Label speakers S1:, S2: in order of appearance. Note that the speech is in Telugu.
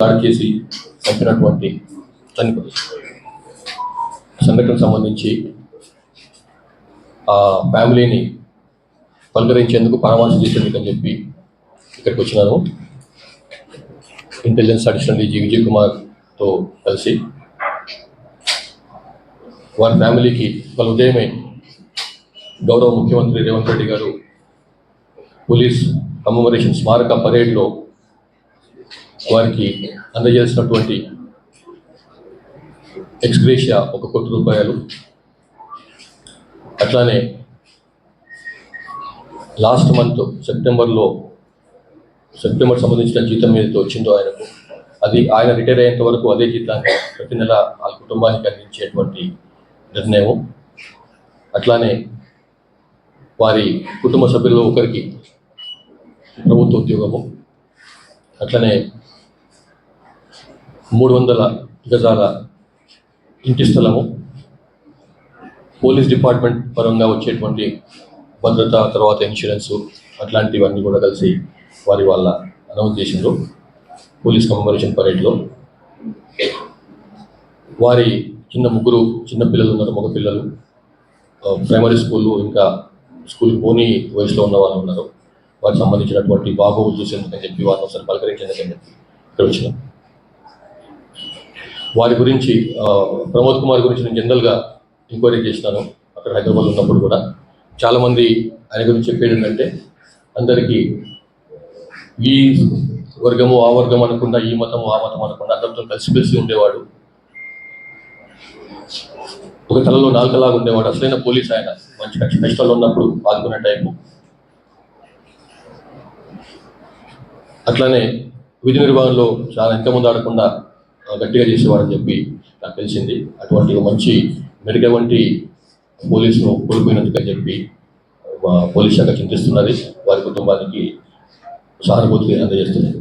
S1: దాడి చేసి చంపినటువంటి చనిపో సంఘటనకు సంబంధించి ఆ ఫ్యామిలీని పలకరించేందుకు పరామర్శ చేసేందుకు అని చెప్పి ఇక్కడికి వచ్చినాను. ఇంటెలిజెన్స్ అడిషనల్ డీజీ విజయ్ కుమార్తో కలిసి వారి ఫ్యామిలీకి వాళ్ళ ఉదయమే గౌరవ ముఖ్యమంత్రి రేవంత్ రెడ్డి గారు పోలీస్ కమమరేషన్ స్మారక పరేడ్లో వారికి అందజేసినటువంటి ఎక్స్గ్రేషియా ఒక కోటి రూపాయలు అట్లానే లాస్ట్ మంత్ సెప్టెంబర్లో సెప్టెంబర్ సంబంధించిన జీతం ఏదైతే వచ్చిందో ఆయనకు అది ఆయన రిటైర్ అయ్యేంత వరకు అదే జీతాన్ని ప్రతి నెల వాళ్ళ కుటుంబానికి అందించేటువంటి నిర్ణయం అట్లానే వారి కుటుంబ సభ్యుల్లో ఒకరికి ప్రభుత్వ ఉద్యోగము. అట్లనే మూడు వందల గజాల ఇంటి స్థలము. పోలీస్ డిపార్ట్మెంట్ పరంగా వచ్చేటువంటి భద్రత తర్వాత ఇన్సూరెన్సు అట్లాంటివన్నీ కూడా కలిసి వారి వాళ్ళ అనౌన్స్ చేసిండ్రు పోలీస్ కమమరేషన్ పరేడ్లో. వారి చిన్న ముగ్గురు చిన్న పిల్లలు ఉన్నారు మగపిల్లలు ప్రైమరీ స్కూళ్ళు ఇంకా స్కూల్ పోనీ వయసులో ఉన్న వాళ్ళు ఉన్నారు. వారికి సంబంధించినటువంటి బాబు చూసేందుకని చెప్పి వారిని ఒకసారి పలకరించేందుకని చెప్పి ఇక్కడ వచ్చినాం. వారి గురించి ప్రమోద్ కుమార్ గురించి నేను జనరల్గా ఎంక్వైరీ చేసినాను అక్కడ హైదరాబాద్ ఉన్నప్పుడు కూడా. చాలామంది ఆయన గురించి చెప్పేది ఏంటంటే అందరికీ ఈ వర్గము ఆ వర్గం అనకుండా ఈ మతం ఆ మతం అనకుండా అందరితో కలిసిమెలిసి ఉండేవాడు. ఒక తలలో నాలుకలాగా ఉండేవాడు. అసలైన పోలీస్ ఆయన. మంచి కష్టాలు ఉన్నప్పుడు పాల్గొనే టైపు. అట్లానే విధి నిర్వహణలో చాలా ఇంకా ముందు ఆడకుండా గట్టిగా చేసేవారని చెప్పి నాకు తెలిసింది. అటువంటి మంచి మెరుగ వంటి పోలీసును కోల్పోయినందుకని చెప్పి పోలీస్ శాఖ చింతిస్తున్నది. వారి కుటుంబానికి సహానుభూతి అందజేస్తుంది.